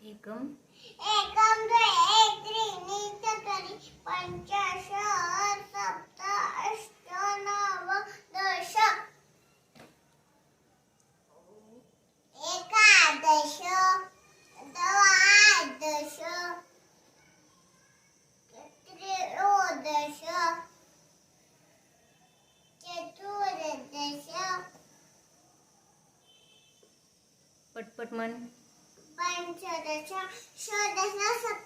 एकम। एकं द्वे त्रीणि चत्वारि पञ्च सप्त अष्ट नव दश। एकादश द्वादश त्रयोदश चतुर्दश। पटपट मन। Ben şöyle, şöyle nasıl